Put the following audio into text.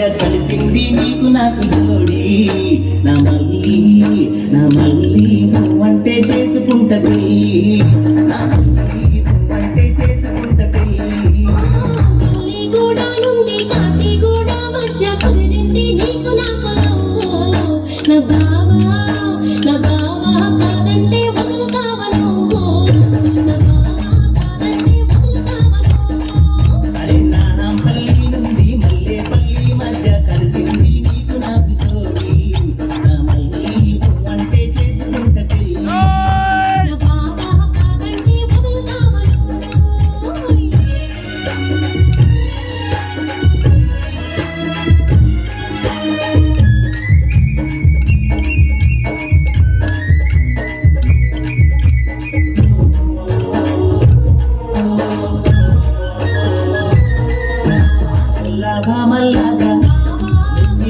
కలిసింది నీకు నాకు జోడి. నా